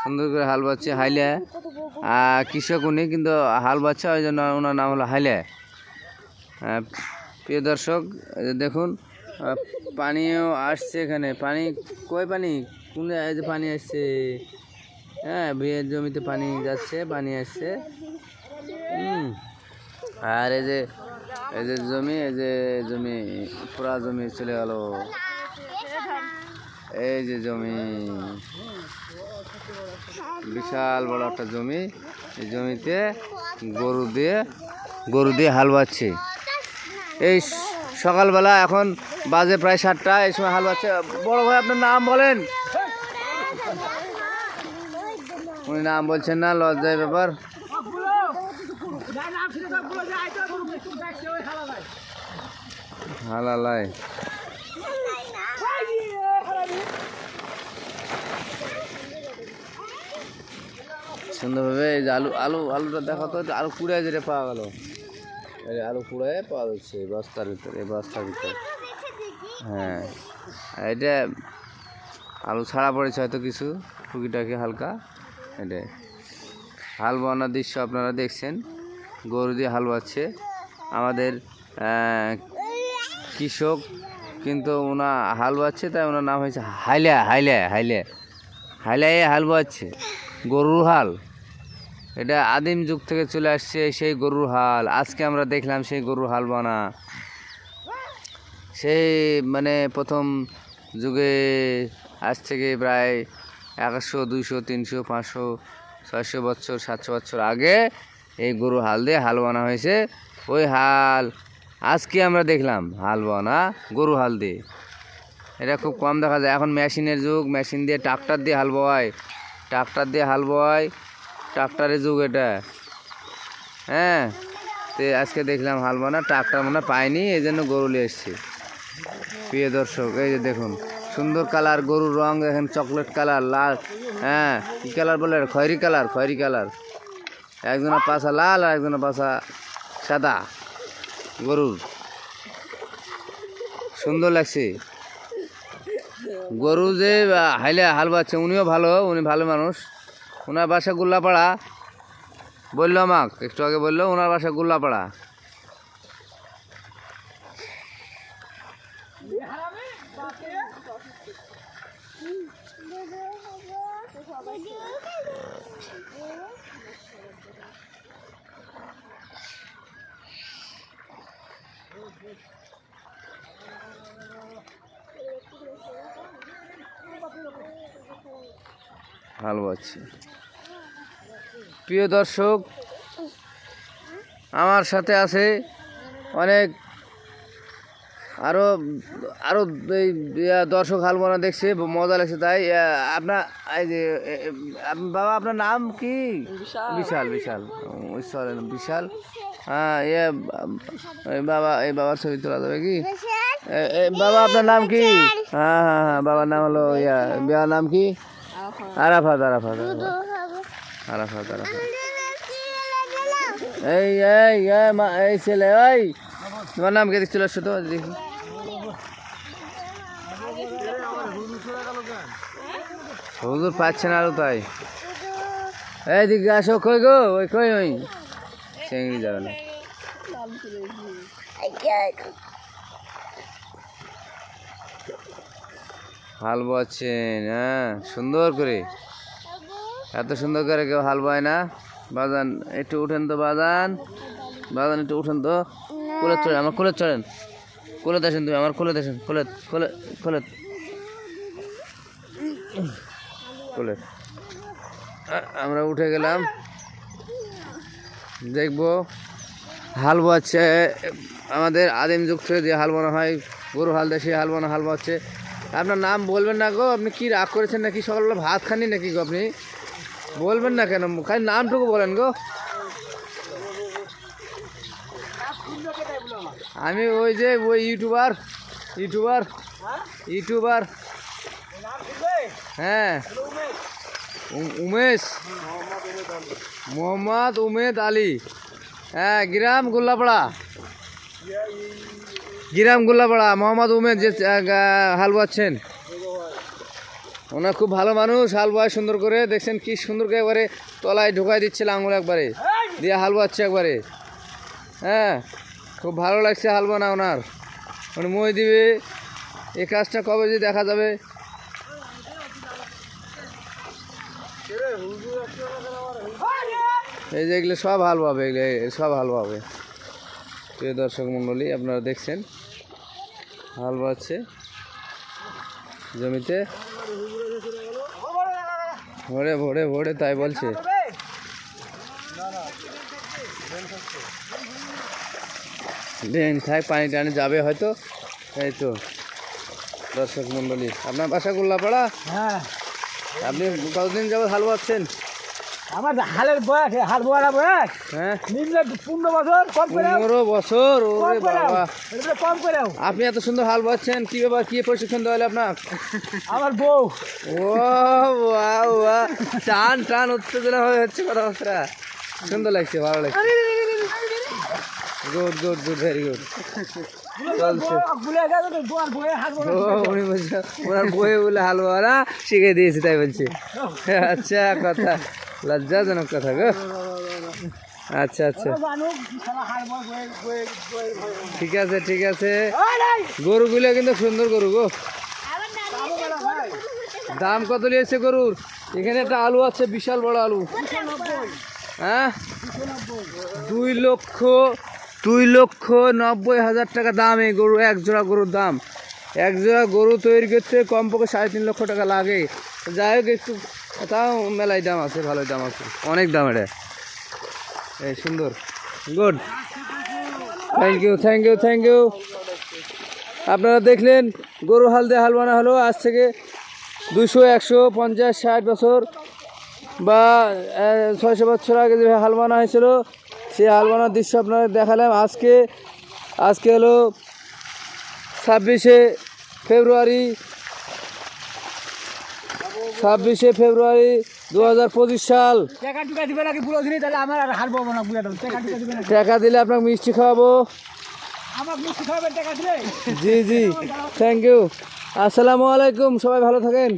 সুন্দর করে হাল বাচ্ছে হাইলে। কৃষক উনি কিন্তু হাল বাচ্ছে ওই জন্য ওনার নাম হলো হাইলে। আহ, প্রিয় দর্শক দেখুন পানিও আসছে এখানে। পানি কই পানি? কোন জায়গায়? পানি আসছে। হ্যাঁ বিয়ের জমিতে পানি যাচ্ছে পানি আসছে। আর এই যে এই যে জমি এই যে জমি পুরা জমি চলে গেল। এই যে জমি। বিশাল বড় একটা জমি। এই জমিতে গরু দিয়ে গরু দিয়ে হাল বাচ্ছে এই সকালবেলা এখন বাজে প্রায় সাতটা, এই সময় হাল বাচ্ছে বড় ভাই, আপনার নাম বলেন? উনি নাম বলছেন না, লজ্জায় ব্যাপার। হালালায়। সুন্দরভাবে এই যে আলু আলু, আলুটা দেখো তো আলু কুড়ায় যেটা পাওয়া গেল। আলু কুড়ায় পাওয়া যাচ্ছে এই বস্তার ভিতরে, এই বস্তার ভিতরে। হ্যাঁ এটা আলু ছাড়া পড়েছে হয়তো কিছু, টুকিটাকি হালকা। এটা হাল বোনার দৃশ্য আপনারা দেখছেন। গরু দিয়ে হাল বাচ্ছে আমাদের কৃষক কিন্তু ওনা হাল বাচ্ছে তাই ওনার নাম হয়েছে হাইলা হাইলা হাইলা। হাইলায় হাল বাচ্ছে গরুর হাল। এটা আদিম যুগ থেকে চলে আসছে সেই গরুর হাল। আজকে আমরা দেখলাম সেই গরুর হাল বানা। সেই মানে প্রথম যুগে আজ থেকে প্রায় একশো, দুইশো, তিনশো, পাঁচশো, ছয়শো বছর, সাতশো বছর আগে এই গরু হাল দিয়ে হাল বানা হয়েছে। ওই হাল আজকে আমরা দেখলাম, হাল বানা গরু হাল দিয়ে। এটা খুব কম দেখা যায়। এখন মেশিনের যুগ, মেশিন দিয়ে ট্রাক্টর দিয়ে হাল বয়। ট্রাক্টর দিয়ে হাল বয়। ট্রাক্টরের যুগ এটা। হ্যাঁ তো আজকে দেখলাম হাল বানা, ট্রাক্টর মনে পাইনি এই জন্য গরু নিয়ে এসছি। প্রিয় দর্শক, এই যে দেখুন, সুন্দর কালার, গরুর রং দেখেন চকলেট কালার, লাল হ্যাঁ কী কালার বলে? খয়েরি কালার খয়েরি কালার। একজনের পাশা লাল আর একজনের পাশা সাদা, গরুর। সুন্দর লাগছে। গরু যে হাইলে হাল বাচ্ছে উনিও ভালো, উনি ভালো মানুষ। ওনার বাসা গোল্লাপাড়া। বলল আমাকে একটু আগে বলল ওনার বাসা গোল্লাপাড়া। হাল বাচ্ছে প্রিয় দর্শক আমার সাথে আছে অনেক আরও আরও এই দর্শক হাল বোনা দেখছে মজা লাগছে তাই আপনার এই যে বাবা আপনার নাম কি? বিশাল। বিশাল ঈশ্বর বিশাল। হ্যাঁ ইয়ে বাবা এই বাবার ছবি তোলা যাবে কি? বাবা আপনার নাম কি? হ্যাঁ হ্যাঁ হ্যাঁ বাবার নাম হলো ইয়া বিয়ার নাম কি? আরাফাত আরাফাত আরাফাত। আরাফাত আরাফাত। এই এই এই মা এই ছেলে ওই। তোমার নাম কে? দেখছিল তো দেখি। হুজুর পাচ্ছে না আরও তাই। এই দিকে আসো কই গো? ওই কই ওই। চেঙ্গি যাবে না। হাল বাচ্ছেন হ্যাঁ সুন্দর করে। এত সুন্দর করে কেউ হাল বয় না। বাজান, একটু উঠেন তো বাজান। বাজান, একটু উঠেন তো। কোলে চড়েন, আমার কোলে চড়েন। কোলে দেখেন তুমি, আমার কোলে দেখেন কোলে কোলে কোলে কোলে আমরা উঠে গেলাম। দেখব হাল বাচ্ছে আমাদের আদিম যুগ থেকে যে হাল বানা হয়, গরু হাল দেশে হাল বানা হাল বাচ্ছে আপনার নাম বলবেন না গো, আপনি কি রাগ করেছেন নাকি? সকালবেলা ভাত খাননি নাকি গো আপনি? বলবেন না কেন, খালি নামটুকু বলেন গো। আমি ওই যে, ওই ইউটিউবার ইউটিউবার ইউটিউবার। হ্যাঁ। উমেশ। মোহাম্মদ উমেদ আলী। হ্যাঁ গ্রাম গোল্লাপাড়া। গ্রাম গোল্লাপাড়া মোহাম্মদ উমেদ যে আহ, গা- হাল বাচ্ছেন ওনার খুব ভালো মানুষ হাল বয় সুন্দর করে। দেখছেন কি সুন্দর করে একবারে তলায় ঢোকাই দিচ্ছে আঙুল একবারে। দিয়ে হাল বাচ্ছে একবারে। হ্যাঁ খুব ভালো লাগছে হাল বানা ওনার। উনি মই দিবে। এই কাজটা কবে যে দেখা যাবে? এই যে এগুলো সব হাল পাবে এগুলো সব হাল পাবে প্রিয় দর্শক মণ্ডলী আপনারা দেখছেন হাল বাচ্ছে জমিতে। ভরে ভরে ভরে তাই বলছে। ড্রেন খাই পানি টানি যাবে হয়তো এই তো। দর্শক মণ্ডলী আপনার বাসা গোল্লাপাড়া? হ্যাঁ। আপনি কতদিন যাব হাল বাচ্ছেন আমার হালের বয়স হাল বোয়ারা বয়স? হ্যাঁ। নিম্ন পনেরো বছর কম করে পনেরো বছর ওরে বাবা। কম করে আপনি এত সুন্দর হাল বাচ্ছেন কি ব্যাপার কি প্রশিক্ষণ দেওয়া হলো আপনার? আমার বউ। ও বাহ বাহ টান টান উত্তেজনা হয়ে হচ্ছে কথাবার্তা। সুন্দর লাগছে ভালো লাগছে। Good good good very good. হাল ওনার বইয়ে বলে হালুয়ারা শিখে দিয়েছে তাই বলছে। আচ্ছা কথা। লজ্জাজনক কথা গো। আচ্ছা আচ্ছা। ঠিক আছে ঠিক আছে। গরুগুলো কিন্তু সুন্দর গরু গো। দাম কত নিয়েছে গরুর? এখানে একটা আলু আছে, বিশাল বড় আলু। হ্যাঁ? দুই লক্ষ দুই লক্ষ নব্বই হাজার টাকা দাম এই গরু, এক জোড়া গরুর দাম। এক জোড়া গরু তৈরি করতে কমপক্ষে সাড়ে তিন লক্ষ টাকা লাগে। যাই হোক, একটু তাও মেলায় দাম আছে, ভালোই দাম আছে। অনেক দাম এটা। এই সুন্দর। Good. Thank you thank you thank you আপনারা দেখলেন গরু হাল দিয়ে হাল বানা হলো আজ থেকে দুশো একশো, পঞ্চাশ, ষাট বছর বা ছয়শো বছর আগে যে হাল বানা হয়েছিল, সেই হাল বানার দৃশ্য আপনারা দেখালাম। আজকে আজকে হলো ছাব্বিশে ফেব্রুয়ারি ছাব্বিশে ফেব্রুয়ারি দু হাজার পঁচিশ সাল। টাকা দিলে আপনাকে মিষ্টি খাওয়াবো। জি জি। থ্যাংক ইউ আসসালামু আলাইকুম সবাই ভালো থাকেন?